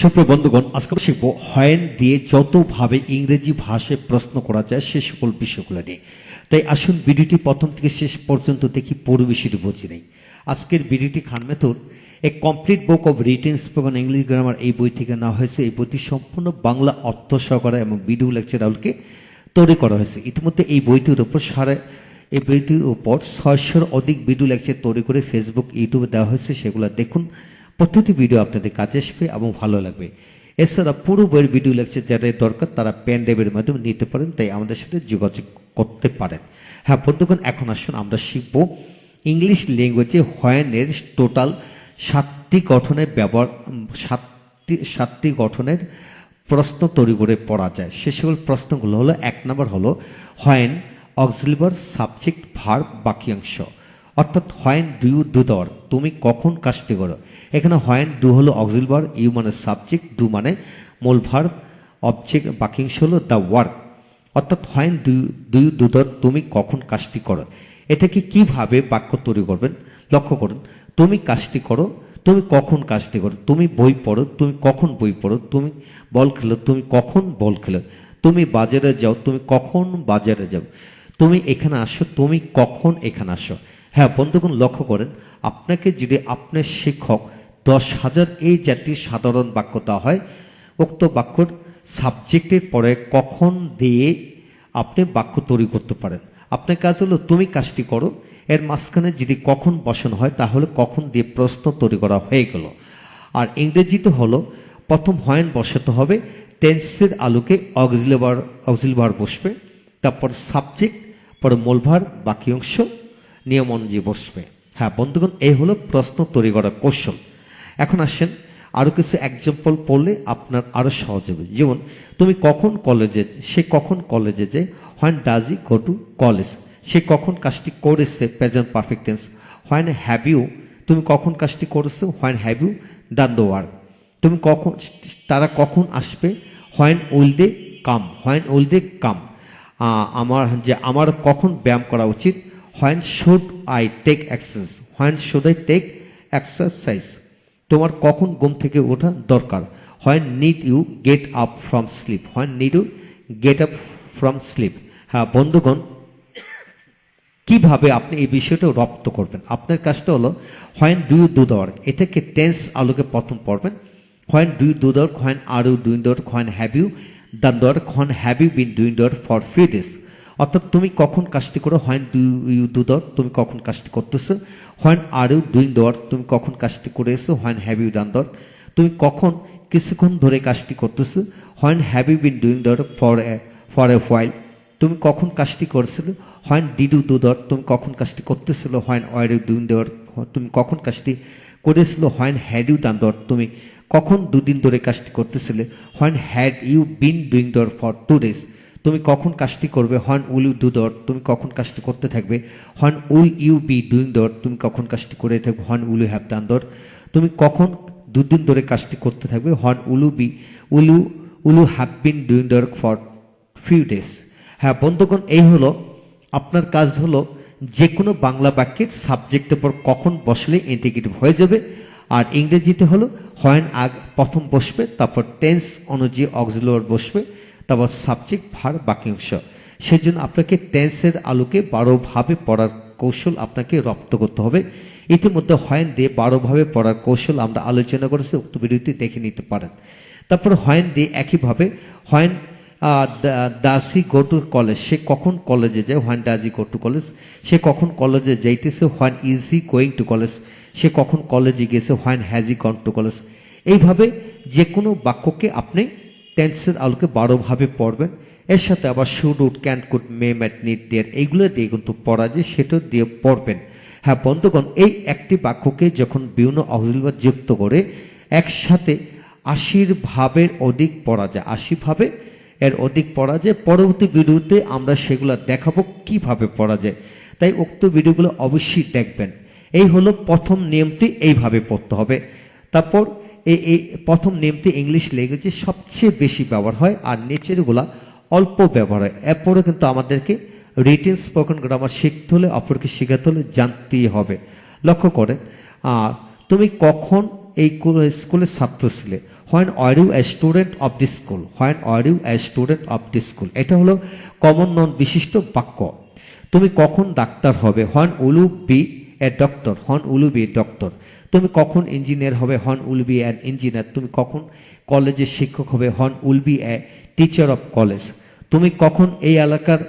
সুপ্রিয় বন্ধুগণ, আজকে শিখব হয়েন দিয়ে যতভাবে ইংরেজি ভাষায় প্রশ্ন করা যায় সে সকল বিষয়গুলো নিয়ে। তাই আসুন ভিডিওটি প্রথম থেকে শেষ পর্যন্ত দেখি পরিবেশিত বুঝি নেই। আজকের ভিডিওটি Khan method a complete book of written spoken English grammar এই বই থেকে নেওয়া হয়েছে। এই বইটি সম্পূর্ণ বাংলা অর্থ সহকারে এবং ভিডিও লেকচার আউলকে তৈরি করা হয়েছে। ইতিমধ্যে এই বইটির উপর সারা এই বইটির উপর ছয়শোর অধিক ভিডিও লেকচার তৈরি করে ফেসবুক ইউটিউবে দেওয়া হয়েছে। সেগুলো দেখুন। প্রতিটি ভিডিও আপনাদের কাজে আসবে এবং ভালো লাগবে। এছাড়া পুরো বইয়ের ভিডিও লেকচার যাদের দরকার, তারা পেন ড্রাইভের মাধ্যমে নিতে পারেন, তাই আমাদের সাথে যোগাযোগ করতে পারেন। হ্যাঁ বন্ধুগণ, এখন আসুন আমরা শিখব ইংলিশ ল্যাঙ্গুয়েজে হয়নের টোটাল সাতটি গঠনের ব্যবহার সাতটি সাতটি গঠনের প্রশ্ন তৈরি করে পড়া যায়। সে সকল প্রশ্নগুলো হলো, এক নম্বর হলো হয়েন অক্সিলিভার সাবজেক্ট ভার বাক্যাংশ। অর্থাৎ হয়েন ডু ইউ ডু দর তুমি কখন কাজটি করো? এখানে হয়েন ডু হলো অক্সিলভার ইউ মানে সাবজেক্ট ডু মানে মূল অবজেক্ট বাক্যাংশ হলো দ্য ওয়ার্ক অর্থাৎ হয়েন দুই ইউ তুমি কখন কাজটি করো? এটাকে কীভাবে বাক্য তৈরি করবেন? লক্ষ্য করুন, তুমি কাজটি করো, তুমি কখন কাজটি করো? তুমি বই পড়ো, তুমি কখন বই পড়ো? তুমি বল খেলো, তুমি কখন বল খেলো? তুমি বাজারে যাও, তুমি কখন বাজারে যাও? তুমি এখানে আসো, তুমি কখন এখানে আসো? হ্যাঁ বন্ধুগণ, লক্ষ্য করেন, আপনাকে যদি আপনার শিক্ষক দশ হাজার এই জাতীয় সাধারণ বাক্য দেওয়া হয়। উক্ত বাক্যর সাবজেক্টের পরে কখন দিয়ে আপনি বাক্য তৈরি করতে পারেন। আপনার কাজ হলো, তুমি কাজটি করো। এর মাঝখানে যদি কখন বসানো হয়, তাহলে কখন দিয়ে প্রশ্ন তৈরি করা হয়ে গেল। আর ইংরেজিতে হলো, প্রথম হয়েন বসাতে হবে, টেন্সের আলোকে অক্সিলেভার অক্সিলভার বসবে, তারপর সাবজেক্ট, পরে মূলভার, বাকি অংশ নিয়ম অনুযায়ী বসবে। হ্যাঁ বন্ধুগণ, এই হলো প্রশ্ন তৈরি করার কৌশল। এখন আসেন, আরও কিছু এক্সাম্পল পড়লে আপনার আরও সহজ হবে। যেমন, তুমি কখন কলেজে সে কখন কলেজে যে when does he go to college সে কখন কাজটি করেছে present perfect tense when have you তুমি কখন কাজটি করেছ? When have you done the work তুমি কখন, তারা কখন আসবে? When will they come when will they come আমার যে, আমার কখন ব্যায়াম করা উচিত? When should I take exercise when should I take exercise তোমার কখন ঘুম থেকে ওঠা দরকার? When need you get up from sleep when need you get up from sleep হ্যাঁ বন্ধুগণ, কীভাবে আপনি এই বিষয়টা রপ্ত করবেন? আপনার কাজটা হলো হোয়েন ডু ইউ ডু দর এটাকে টেন্স আলোকে প্রথম পড়বেন। When do you do that when are you doing that when have you the that when have you been doing that for free days অর্থাৎ তুমি কখন কাজটি করো? হোয়েন ডু ইউ ডু দর তুমি কখন কাজটি করতেছো? When are you doing that তুমি কখন কাজটি করে এসো when have you done that তুমি কখন কিছুক্ষণ ধরে কাজটি করতেছো? When have you been doing that for a for a while তুমি কখন কাজটি করছিলে? হোয়েন ডিড ইউ ডু দর তুমি কখন কাজটি করতেছিল? When were you doing that তুমি কখন কাজটি করেছিল? When had you done that তুমি কখন দুদিন ধরে কাজটি করতেছিলে? When had you been doing that for two days তুমি কখন কাজটি করবে? হোয়েন উইল ইউ ডু দর তুমি কখন কাজটি করতে থাকবে? When will you be doing that তুমি কখন কাজটি করে থাকবে? When will you have done that তুমি কখন দুদিন ধরে কাজটি করতে থাকবে? When will you be will you have been doing that for few days হ্যাঁ বন্ধুগণ, এই হলো আপনার কাজ হলো যে কোনো বাংলা বাক্যের সাবজেক্টের পর কখন বসলে ইন্টিগ্রেটিভ হয়ে যাবে। আর ইংরেজিতে হলো হয়েন আগ, প্রথম বসবে, তারপর টেন্স অনুযায়ী অক্সিলোর বসবে। তারপর সাবজেক্ট ভার বাক্যাংশ সেই জন্য আপনাকে টেন্সের আলোকে বারোভাবে পড়ার কৌশল আপনাকে রপ্ত করতে হবে। ইতিমধ্যে হয়েন দিয়ে বারোভাবে পড়ার কৌশল আমরা আলোচনা করেছি, উক্ত ভিডিওটি দেখে নিতে পারেন। তারপর হয়েন দিয়ে একইভাবে, হয়েন ডাসি গো টু কলেজ, সে কখন কলেজে যায়? When does he go to college. সে কখন কলেজে যাইতেছে? When is going to college. সে কখন কলেজে গেছে when has gone to college. এইভাবে যে কোনো বাক্যকে আপনি টেন্সের আলোকে বারোভাবে পড়বেন। এর সাথে আবার should would can could may might need dare এইগুলো দিয়ে কিন্তু পড়া যায়, সেটা দিয়ে পড়বেন। হ্যাঁ বন্ধুগণ, এই একটি বাক্যকে যখন বিভিন্ন অক্সিলভার যুক্ত করে একসাথে আশির ভাবের অধিক পড়া যায় আশি ভাবে এর অধিক পড়া যায়, পরবর্তী ভিডিওতে আমরা সেগুলো দেখাবো কীভাবে পড়া যায়। তাই উক্ত ভিডিওগুলো অবশ্যই দেখবেন। এই হলো প্রথম নিয়মটি, এইভাবে পড়তে হবে। তারপর এই প্রথম নিয়মটি ইংলিশ ল্যাঙ্গুয়েজে সবচেয়ে বেশি ব্যবহার হয় আর নিচেরগুলা অল্প ব্যবহার হয়। এরপরে কিন্তু আমাদেরকে রিটেন স্পোকেন গ্রামার শিখতে হলে, অপরকে শেখাতে হলে জানতেই হবে। লক্ষ্য করেন আর তুমি কখন এই স্কুলের ছাত্র ছিলে? When are you a student of the school when are you a student of the school এটা হলো কমন নন বিশিষ্ট বাক্য। তুমি কখন ডাক্তার হবে? When will be a doctor হন উলু বি ডক্টর তুমি কখন ইঞ্জিনিয়ার হবে? When will be an engineer তুমি কখন কলেজের শিক্ষক হবে? When will be a teacher of college তুমি কখন এই এলাকার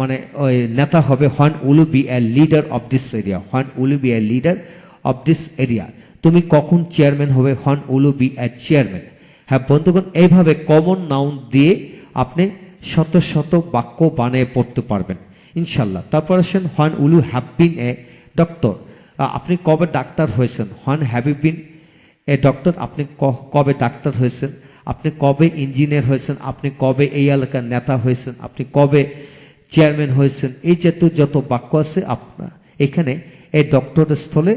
মানে ওই নেতা হবে? When will be a leader of this area when will be a leader of this area তুমি কখন চেয়ারম্যান হবে? When will be A chairman হ্যাঁ বন্ধুগণ, এইভাবে কমন নাউন দিয়ে আপনি শত শত বাক্য বানিয়ে পড়তে পারবেন। ইনশাল্লাহ তারপর আসেন, হন উলু হ্যাভ বিন এ ডক্টর আপনি কবে ডাক্তার হয়েছেন? When have you been a doctor আপনি কবে ডাক্তার হয়েছেন? আপনি কবে ইঞ্জিনিয়ার হয়েছেন? আপনি কবে এই এলাকার নেতা হয়েছেন? আপনি কবে চেয়ারম্যান হয়েছেন? এই জাতীয় যত বাক্য আছে আপনার এখানে এই ডক্টরের স্থলে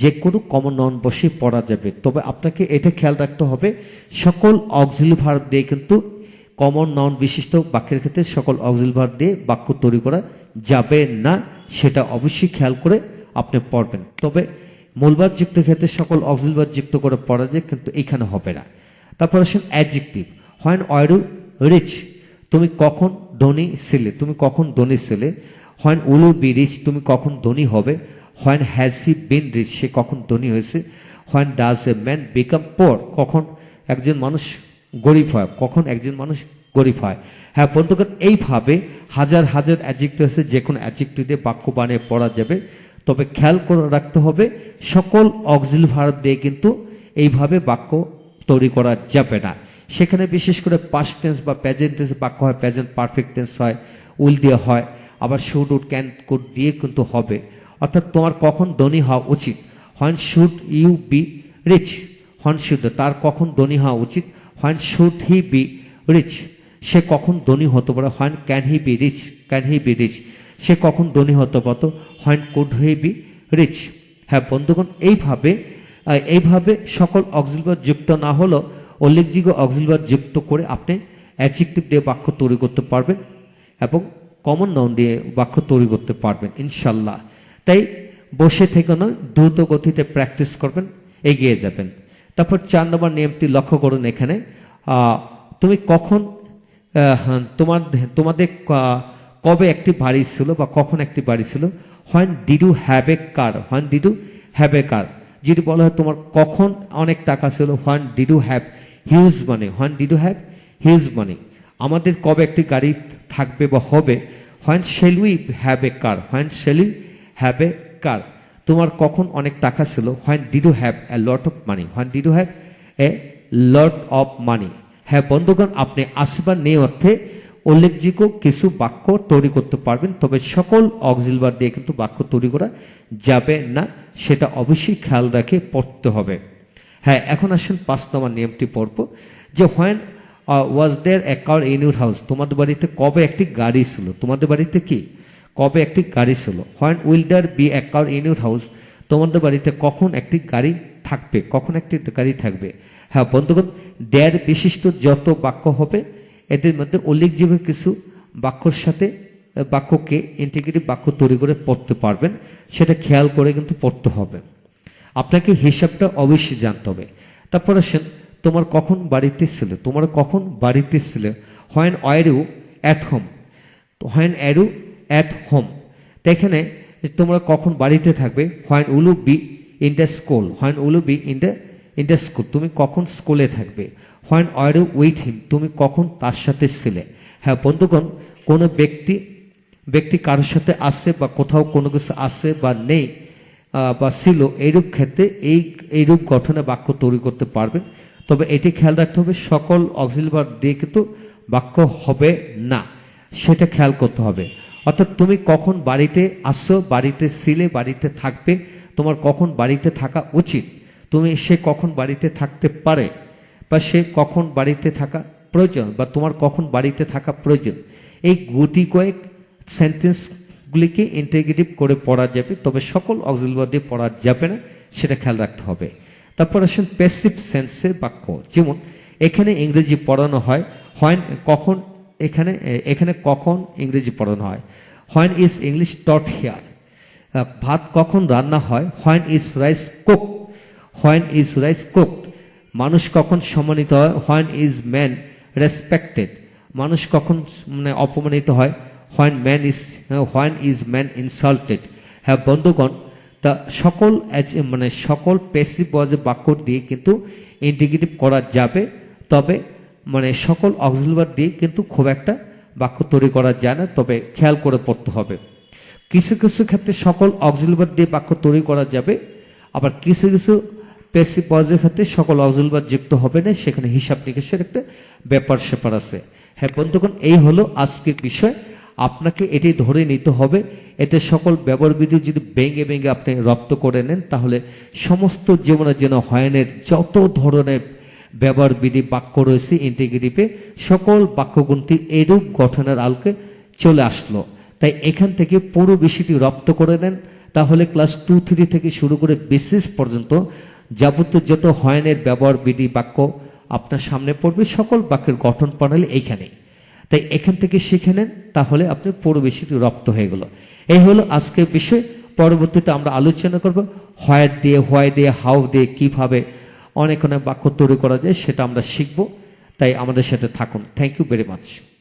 যে কোনো কমন নন বসে পড়া যাবে। তবে আপনাকে এটা খেয়াল রাখতে হবে, সকল অক্সিলি ভার্ব দিয়ে কিন্তু কমন নন বিশিষ্ট বাক্যের ক্ষেত্রে সকল অক্সিল ভার্ব দিয়ে বাক্য তৈরি করা যাবে না, সেটা অবশ্যই খেয়াল করে আপনি পড়বেন। তবে মূলবার যুক্ত ক্ষেত্রে সকল অক্সিলবাদ যুক্ত করে পড়া যায়, কিন্তু এখানে হবে না। তারপর আসেন অ্যাডজেক্টিভ হোয়েন অয়রু রিচ তুমি কখন ধনী ছিলে? তুমি কখন ধনী ছিলে? হোয়েন উলু বি রিচ তুমি কখন ধনী হবে? When has he been rich সে কখন ধনী হয়েছে? When does a man become poor কখন একজন মানুষ গরিব হয়? কখন একজন মানুষ গরিব হয়? হ্যাঁ বন্ধুগণ, এইভাবে হাজার হাজার অ্যাডজেক্টিভ আছে যে কোনো অ্যাডজেক্টিভ দিয়ে বাক্য বানিয়ে পড়া যাবে। তবে খেয়াল করে রাখতে হবে, সকল অক্সিল ভার্ব দিয়ে কিন্তু এইভাবে বাক্য তৈরি করা যাবে না। সেখানে বিশেষ করে পাস্ট টেন্স বা প্রেজেন্ট টেন্স বাক্য হয় প্রেজেন্ট পারফেক্ট টেন্স হয় উইল দিয়ে হয়, আবার শুড উড ক্যান কুড দিয়ে কিন্তু হবে। অর্থাৎ তোমার কখন ধনী হওয়া উচিত? When should you be rich when should তার কখন ধনী হওয়া উচিত? When should he be rich সে কখন ধনী হতে পারে? When can he be rich can he be rich সে কখন ধনী হতে পারত when could he be rich হ্যাঁ বন্ধুগণ, এইভাবে এইভাবে সকল অক্সিলবার যুক্ত না হলেও উল্লেখযোগ্য অক্সিলবার যুক্ত করে আপনি অ্যাডজেক্টিভ দিয়ে বাক্য তৈরি করতে পারবেন এবং কমন নাউন দিয়ে বাক্য তৈরি করতে পারবেন, ইনশাল্লাহ। তাই বসে থেকে নয়, দ্রুত গতিতে প্র্যাকটিস করবেন, এগিয়ে যাবেন। তারপর চার নম্বর নিয়মটি লক্ষ্য করুন এখানে। তুমি কখন তোমার তোমাদের কবে একটি বাড়ি ছিল বা কখন একটি বাড়ি ছিল? When did you have a car when did you have a car যদি বলা হয় তোমার কখন অনেক টাকা ছিল? When did you have huge money when did you have huge money আমাদের কবে একটি গাড়ি থাকবে বা হবে? When shall we have a car when shall we have a car তোমার কখন অনেক টাকা ছিল? When did you have a lot of money when did you have a lot of money হ্যাঁ বন্ধুগণ, আপনি আসবার নেই অর্থে উল্লেখযোগ্য কিছু বাক্য তৈরি করতে পারবেন, তবে সকল অক্সিলবার দিয়ে কিন্তু বাক্য তৈরি করা যাবে না, সেটা অবশ্যই খেয়াল রাখে পড়তে হবে। হ্যাঁ এখন আসেন পাঁচ নম্বর নিয়মটি পড়ব, যে when was there car in your house তোমাদের বাড়িতে কবে একটি গাড়ি ছিল? তোমাদের বাড়িতে কি? কবে একটি গাড়ি ছিল? When will there be car in your house তোমাদের বাড়িতে কখন একটি গাড়ি থাকবে? কখন একটি গাড়ি থাকবে? হ্যাঁ বন্ধুগণ দেয়ার বিশিষ্ট যত বাক্য হবে এদের মধ্যে উল্লেখযোগ্য কিছু বাক্যর সাথে বাক্যকে ইন্টিগ্রেটিভ বাক্য তৈরি করে পড়তে পারবেন। সেটা খেয়াল করে কিন্তু পড়তে হবে। আপনাকে হিসাবটা অবশ্যই জানতে হবে। তারপর আসেন, তোমার কখন বাড়িতে ছিল? তোমার কখন বাড়িতে ছিল? When were at home when are you at home তো এখানে তোমরা কখন বাড়িতে থাকবে? When will be in the school when will be in the in the school তুমি কখন স্কুলে থাকবে? When were you with him তুমি কখন তার সাথে ছিলে? হ্যাঁ বন্ধুগণ, কোনো ব্যক্তি ব্যক্তি কারোর সাথে আসে বা কোথাও কোনো কিছু আসে বা নেই বা ছিল, এইরূপ ক্ষেত্রে এই, এইরূপ গঠনে বাক্য তৈরি করতে পারবেন তবে এটি খেয়াল রাখতে হবে, সকল অক্সিলবার দিয়ে কিন্তু বাক্য হবে না। সেটা খেয়াল করতে হবে। অর্থাৎ তুমি কখন বাড়িতে আসছো বাড়িতে ছিলে, বাড়িতে থাকবে, তোমার কখন বাড়িতে থাকা উচিত? তুমি সে কখন বাড়িতে থাকতে পারে বা সে কখন বাড়িতে থাকা প্রয়োজন বা তোমার কখন বাড়িতে থাকা প্রয়োজন? এই গুটি কয়েক সেন্টেন্সগুলিকে ইন্টিগ্রেটিভ করে পড়া যাবে, তবে সকল অক্সিলবার দিয়ে পড়া যাবে না, সেটা খেয়াল রাখতে হবে। তারপর আসেন প্যাসিভ সেন্সের বাক্য। যেমন, এখানে ইংরেজি পড়ানো হয় হয় কখন এখানে এখানে কখন ইংরেজি পড়ানো হয়? When is English taught here ভাত কখন রান্না হয়? When is rice cook when is rice cooked মানুষ কখন সম্মানিত হয়? হোয়েন ইজ ম্যান রেসপেক্টেড মানুষ কখন মানে অপমানিত হয়? When man is when is man insulted হ্যাঁ বন্ধুগণ, তা সকল মানে সকল পেসিভ ওয়াজে বাক্য দিয়ে কিন্তু ইন্টিগ্রেটিভ করা যাবে। তবে মানে সকল অক্সিলবার দিয়ে কিন্তু খুব একটা বাক্য তৈরি করা যায় না। তবে খেয়াল করে পড়তে হবে। কিছু কিছু ক্ষেত্রে সকল অক্সিলবার দিয়ে বাক্য তৈরি করা যাবে। আবার কিছু কিছু পেসিভ ওয়াজের ক্ষেত্রে সকল অক্সিলবার যুক্ত হবে না, সেখানে হিসাব নিকেশের একটা ব্যাপার স্যাপার আছে। হ্যাঁ বন্ধুগণ, এই হলো আজকের বিষয়। আপনাকে এটি ধরে নিতে হবে, এতে সকল ব্যবহার বিধি যদি ভেঙে ভেঙে আপনি রপ্ত করে নেন, তাহলে সমস্ত জীবনের যেন হয়নের যত ধরনের ব্যবহার বিধি বাক্য রয়েছে ইন্টিগ্রেটিভে সকল বাক্যগুণটি এরূপ গঠনের আলোকে চলে আসলো। তাই এখান থেকে পুরো বিষয়টি রপ্ত করে নেন, তাহলে ক্লাস টু থ্রি থেকে শুরু করে বিশেষ পর্যন্ত যাবতীয় যত হয়নের ব্যবহার, বিধি, বাক্য আপনার সামনে পড়বে। সকল বাক্যের গঠন প্রণালী এইখানেই। তাই এখান থেকে শিখে নেন, তাহলে আপনি পুরো রপ্ত হয়ে গেল। এই হলো আজকের বিষয়। পরবর্তীতে আমরা আলোচনা করব হোয়াইট দিয়ে, হোয়াই দিয়ে, হাউ দিয়ে কীভাবে অনেক অনেক বাক্য তৈরি করা যায় সেটা আমরা শিখব। তাই আমাদের সাথে থাকুন। Thank you very much.